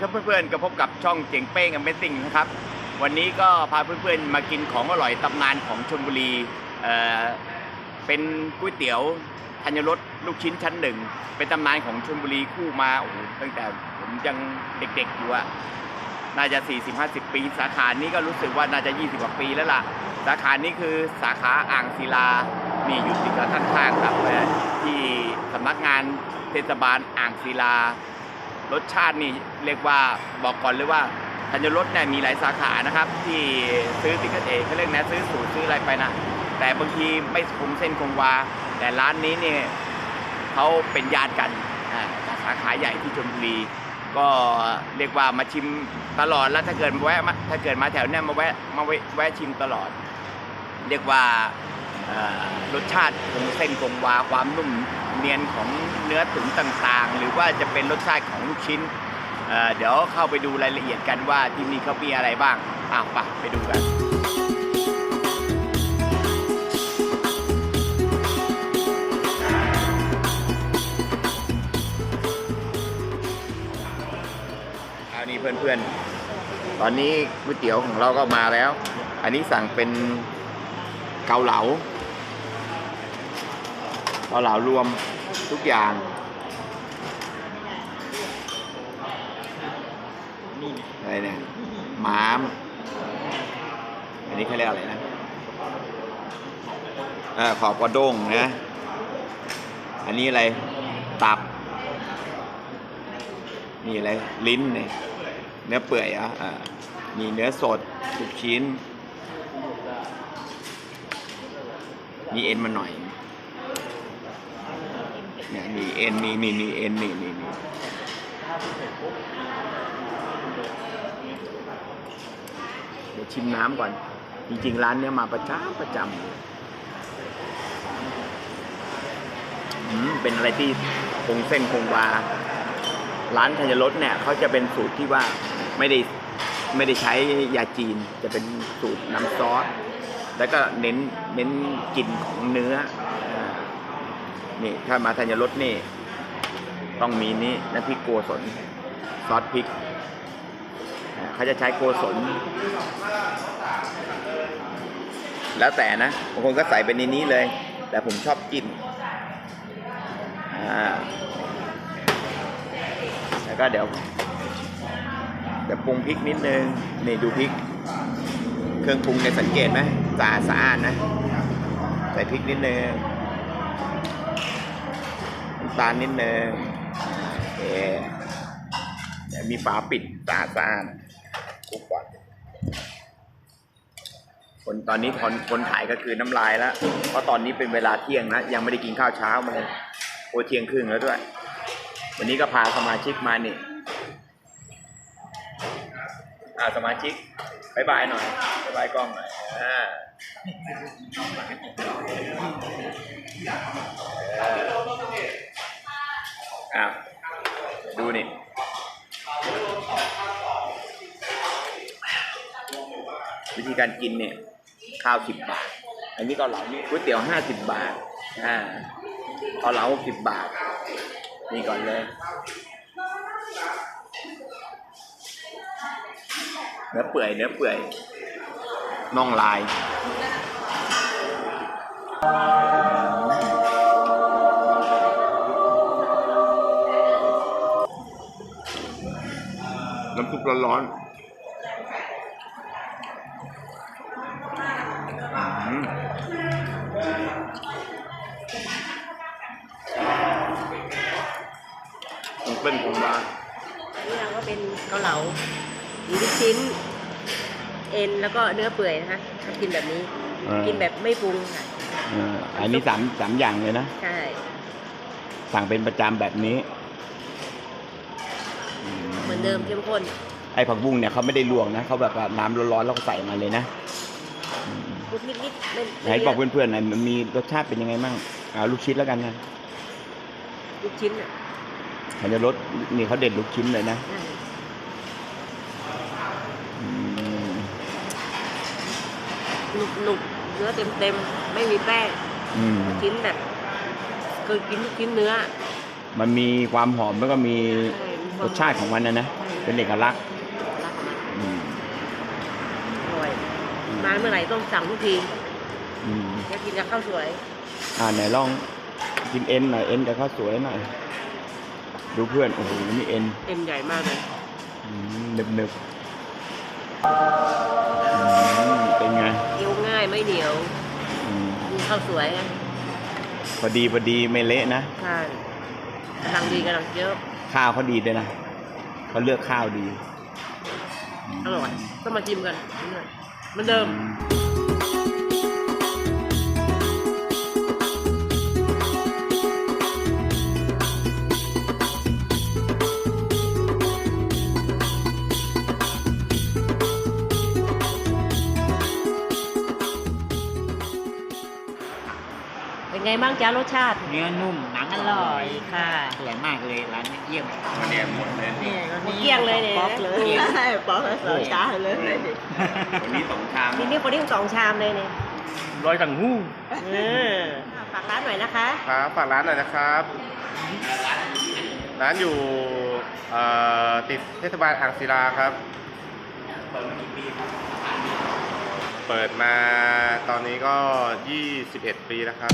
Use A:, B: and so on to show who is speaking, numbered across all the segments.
A: ครับเพื่อนๆก็พบกับช่องเจ๋งเป้งอเมซิ่งนะครับ วันนี้ก็พาเพื่อนๆมากินของอร่อยตำนานของชลบุรีเอ่อเป็นก๋วยเตี๋ยวธัญรสลูกชิ้นชั้นหนึ่ง เป็นตำนานของชลบุรีคู่มาโอ้โหตั้งแต่ผมยังเด็กๆอยู่อะน่าจะ 40-50 ปี สาขานี้ก็รู้สึกว่าน่าจะ 20 กว่าปีแล้วล่ะ สาขานี้คือสาขาอ่างศิลานี่อยู่ติดกับข้างๆครับที่สำนักงานเทศบาลอ่างศิลา รสชาตินี่เรียกว่าบอกก่อนเลยว่าธัญรสเนี่ยมีหลายสาขานะครับ ที่ซื้อติ๊กเกอร์เอกเขาเรียกนะซื้อสูตรซื้ออะไรไปนะแต่บางทีไม่คงเส้นคงวา แต่ร้านนี้เนี่ยเขาเป็นญาติกันสาขาใหญ่ที่ชลบุรีก็เรียกว่ามาชิมตลอดแล้วถ้าเกิดแวะมาถ้าเกิดมาแถวเนี้ยมาแวะมาแวะชิมตลอด เรียกว่ารสชาติคงเส้นคงวาความนุ่ม นียนของเนื้อตุ๋นต่างๆ หรือว่าจะเป็นรสชาติของลูกชิ้นเเดี๋ยวเข้าไปดูรายละเอียดกันว่าที่นี่เขามีอะไรบ้างอ้าวไปไปดูกันอันนี้เพื่อนๆ ตอนนี้ก๋วยเตี๋ยวของเราก็มาแล้ว อันนี้สั่งเป็นเกาเหลาเกาเหลารวม ทุกอย่างอะไรเนี่ยหมาม อันนี้เขาเรียกอะไรนะอขอบกระด้งนะ อันนี้อะไร ตับ นี่อะไร ลิ้นเนี่ยเนื้อเปื่อยอะอ่ามีเนื้อสดทุกชิ้น มีเอ็นมาหน่อย เนี่ยมีเอ็นนี่นี่นี่เอ็นนี่นี่นี่เดี๋ยวชิมน้ำก่อน จริงๆ ร้านเนี้ยมาประจำประจำอืมเป็นอะไรที่คงเส้นคงวา ร้านธัญรสเนี่ยเขาจะเป็นสูตรที่ว่าไม่ได้ไม่ได้ใช้ยาจีนจะเป็นสูตรน้ำซอส แล้วก็เน้นเน้นกลิ่นของเนื้อ นี่ถ้ามาธัญรสนี่ ต้องมีนี่น้ำพริกโกศลซอสพริกเขาจะใช้โกศลแล้วแต่นะบางคนก็ใส่ไปในนี้เลย แต่ผมชอบกินอ่าแล้วก็เดี๋ยวเดี๋ยวปรุงพริกนิดนึงนี่ดูพริก เครื่องปรุงเนี่ยสังเกตไหมสะอาดสะอาดนะ ใส่พริกนิดนึงำตาลนิดนึงโอเคเดี๋ยวมีฝาปิดสะอาดสะอาดคลุกก่อนคนตอนนี้คนคนถ่ายก็คือน้ำลายแล้ว เพราะตอนนี้เป็นเวลาเที่ยงนะยังไม่ได้กินข้าวเช้ามาเลยโอเที่ยงครึ่งแล้วด้วย วันนี้ก็พาสมาชิกมานี่อ่าสมาชิกบายบายหน่อยบายบายกล้องหน่อยอ่าเออ อ่าวดูนี่วิธีการกินเนี่ย ข้าวสิบบาท อันนี้เกาเหลานี่ก๋วยเตี๋ยวห้าสิบบาท อ่าเกาเหลาสิบบาท นี่ก่อนเลย เนื้อเปื่อยเนื้อเปื่อยน่องลายำซุปร้อนๆอืมคงเป็นคงบาง
B: นี่เราก็เป็นเกาเหลามีลูกชิ้น เอ็นแล้วก็เนื้อเปื่อยนะคะชอบกินแบบนี้
A: เออ
B: กินแบบไม่ปรุงค่ะ
A: เอออันนี้สามสามอย่างเลยนะ
B: ใช่
A: สั่งเป็นประจำแบบนี้
B: เหมือนเดิมเข้มข้น
A: ไอ้ผักบุ้งเนี่ยเขาไม่ได้ลวกนะเขาแบบว่าน้ำร้อนๆแล้วก็ใส่มาเลยนะอืม
B: นิดนิดนิดไม่
A: ไหน
B: ไม่เย
A: บอก
B: อะ
A: เพื่อนๆหน่อยมันมีรสชาติเป็นยังไงบ้างเอาลูกชิ้นแล้วกันนะ
B: ลูกชิ้นอะ
A: เขาจะรสนี่เขาเด็ดลูกชิ้นเลยนะ
B: ใช่
A: อืม
B: หนุบหนุบเนื้อเต็มเต็มไม่มีแป้ง
A: อืม
B: ชิ้นแบบเคยกินลูกชิ้นเนื้อ
A: มันมีความหอมแล้วก็มี
B: ใช่
A: รสชาติของมันนะนะ
B: ใช่
A: เป็นเอกลักษณ์
B: รักของมัน
A: อืม
B: อร่อยมาเมื่อไหร่ต้องสั่งทุกที
A: อืม
B: จะกินกับข้าวสวย
A: อ่าไหนลองกินเอ็นหน่อยเอ็นกับข้าวสวยหน่อย ดูเพื่อนโอ้โหนี่เอ็น
B: เอ็มใหญ่มากเลย
A: หนึบหนึบๆอืมเป็นไง
B: เคี้ยวง่ายไม่เหนียว
A: อืม
B: มีข้าวสวยอะ
A: พอดีพอดีไม่เละนะ
B: ใช่กำลังดีกำลังเยอะ
A: ข้าวเขาดีด้วยนะเขาเลือกข้าวดี
B: อร่อยต้องมาชิมกันนิดหน่อยเหมือนเดิม เป็นไงบ้างจ้ารสชาติ
C: เนื้อนุ่มหนัง
B: อร่อยค่ะ
C: อร่อยมากเลยร้านนี้เยี่ยม
A: วันนี้หมดเลย
C: นี่
B: หมดเกลี้ยงเลยเนี่ย
C: ป๊อกเลย
B: ใช่ป๊อกแล้วสองชามเลย
A: วันนี้สองชาม
B: ทีนี้คนที่สองชามเลยเนี่ย
C: ร้อยสังหู
B: เออฝากร้านหน่อยนะคะ
D: ครับฝากร้านหน่อยนะครับร้านอยู่เอ่อติดเทศบาลอ่างศิลาครับเปิดมาตอนนี้ก็ 21 ปีแล้วครับ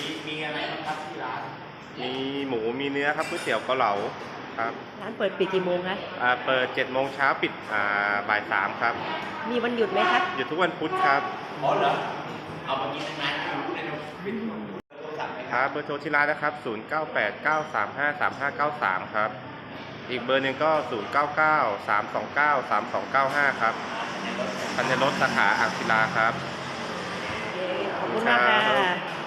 A: มีมีอะไรบ้างครับที่ร้าน
D: มีหมูมีเนื้อครับก๋วยเตี๋ยวเกาเหลาครับ
B: ร้านเปิดปิดกี่โมงคะ
D: อ่าเปิด7โมงเช้าปิดอ่าบ่าย3ครับ
B: มีวันหยุดไหมคะ
D: หยุดทุกวันพุธครับ
A: อ๋อเหรอ เอามากินนานๆรู้เลยนะโทรศัพท์ไหม
D: ค
A: ครับ
D: รับเบอร์โทรที่ร้านนะครับ 0989353593 ครับ อีกเบอร์หนึ่งก็ 0993293295 ครับธัญรสสาขาอ่างศิลาครับ
B: โอเคขอบคุณมากค่ะ